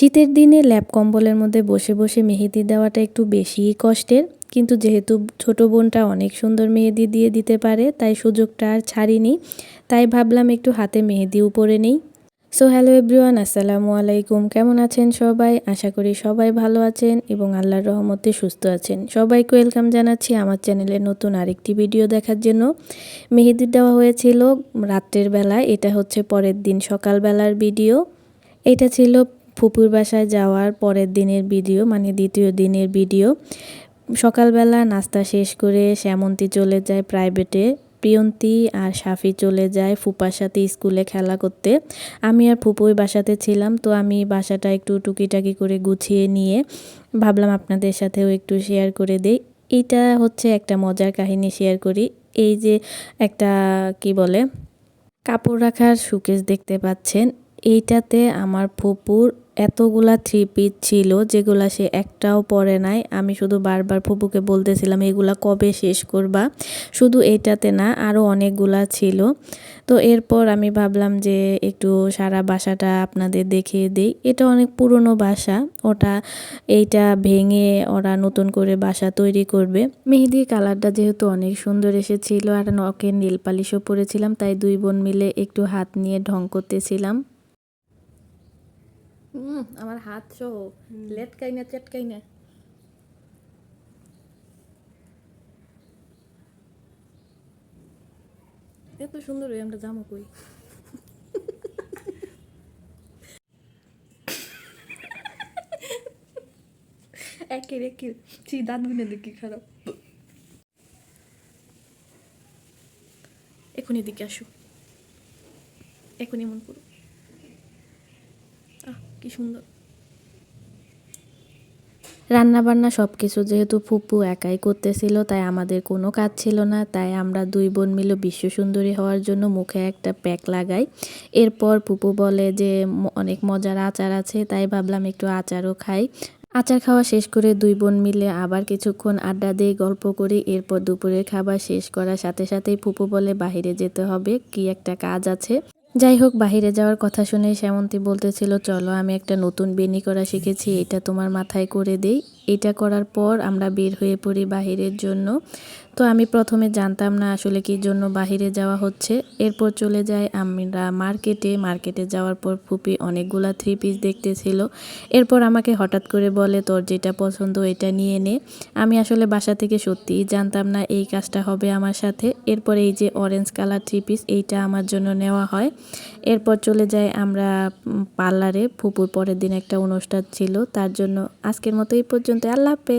শীতের দিনে ল্যাপ কম্বলের মধ্যে বসে বসে মেহেদি দেওয়াটা একটু বেশিই কষ্টের। কিন্তু যেহেতু ছোট বোনটা অনেক সুন্দর মেহেদি দিয়ে দিতে পারে, তাই সুযোগটা আর ছাড়িনি। তাই ভাবলাম একটু হাতে মেহেদি উপরে নেই। সো হ্যালো এভরিওয়ান আসসালামু আলাইকুম। কেমন আছেন সবাই? আশা করি সবাই ভালো আছেন এবং আল্লাহর রহমতে সুস্থ আছেন। সবাইকে ওয়েলকাম জানাচ্ছি আমার চ্যানেলে নতুন আরেকটি ভিডিও দেখার জন্য। মেহেদি দেওয়া হয়েছিল রাত্রের বেলা এটা হচ্ছে পরের দিন সকালবেলার ভিডিও এটা ছিল ফুপুর বাসায় যাওয়ার পরের দিনের ভিডিও মানে দ্বিতীয় দিনের ভিডিও। সকালবেলা নাস্তা শেষ করে শ্যামন্তী চলে যায় প্রাইভেটে, প্রিয়ন্তী আর সাফি চলে যায় ফুপার সাথে স্কুলে খেলা করতে। আমি আর ফুপুই বাসাতে ছিলাম, তো আমি বাসাটা একটু টুকিটাকি করে গুছিয়ে নিয়ে ভাবলাম আপনাদের সাথেও একটু শেয়ার করে দেই। এইটা হচ্ছে একটা মজার কাহিনী শেয়ার করি। এই যে একটা, কি বলে, কাপড় রাখার সুকেশ দেখতে পাচ্ছেন। এইটাতে আমার ফুপুর এতগুলা থ্রি পিস ছিল যেগুলা সে একটাও পরে নাই। আমি শুধু বারবার ফুপুকে বলতেছিলাম, এগুলা কবে শেষ করবা? শুধু এইটাতে না আরও অনেকগুলা ছিল। তো এরপর আমি ভাবলাম যে একটু সারা বাসাটা আপনাদের দেখিয়ে দিই। এটা অনেক পুরনো বাসা, ওটা এইটা ভেঙে ওরা নতুন করে বাসা তৈরি করবে। মেহেদির কালারটা যেহেতু অনেক সুন্দর এসেছিল, আর নখের নীল পালিশও পরেছিলাম, তাই দুই বোন মিলে একটু হাত নিয়ে ঢং করতেছিলাম। আমার হাত সহ লেটকাই না চেটকাই না এত সুন্দর হয়ে আমরা জামা কই? একের একের ছি দাঁত গুনে দেখি খারাপ। এখন এদিকে আসো। এখন এমন করো কি সুন্দর। রান্না বান্না সব কিছু যেহেতু ফুপু একাই করতেছিল, তাই আমাদের কোনো কাজ ছিল না। তাই আমরা দুই বোন মিলে বিশ্ব সুন্দরী হওয়ার জন্য মুখে একটা প্যাক লাগাই। এরপর ফুপু বলে যে অনেক মজার আচার আছে। তাই ভাবলাম একটু আচারও খাই। আচার খাওয়া শেষ করে দুই বোন মিলে আবার কিছুক্ষণ আড্ডা দিয়ে গল্প করি। এরপর দুপুরের খাবার শেষ করার সাথে সাথেই ফুপু বলে, বাহিরে যেতে হবে, কি একটা কাজ আছে? যাই হোক বাহিরে যাওয়ার কথা শুনে শ্যামন্তী বলতেছিল, চলো, আমি একটা নতুন বেনি করা শিখেছি, এটা তোমার মাথায় করে দেই। এটা করার পর আমরা বের হয়ে পড়ি বাহিরের জন্য। তো আমি প্রথমে জানতাম না আসলে কি জন্য বাহিরে যাওয়া হচ্ছে। এরপর চলে যাই আমরা মার্কেটে। মার্কেটে যাওয়ার পর ফুপি অনেকগুলা থ্রি পিস দেখতেছিল। এরপর আমাকে হঠাৎ করে বলে, তোর যেটা পছন্দ এটা নিয়ে নে। আমি আসলে বাসা থেকে সত্যিই জানতাম না এই কাজটা হবে আমার সাথে। এরপর এই যে অরেঞ্জ কালার থ্রি পিস এইটা আমার জন্য নেওয়া হয়। এরপর চলে যাই আমরা পার্লারে ফুপুর পরের দিন একটা অনুষ্ঠান ছিল, তার জন্য আজকের মতো এই পর্যন্ত। junté al lápiz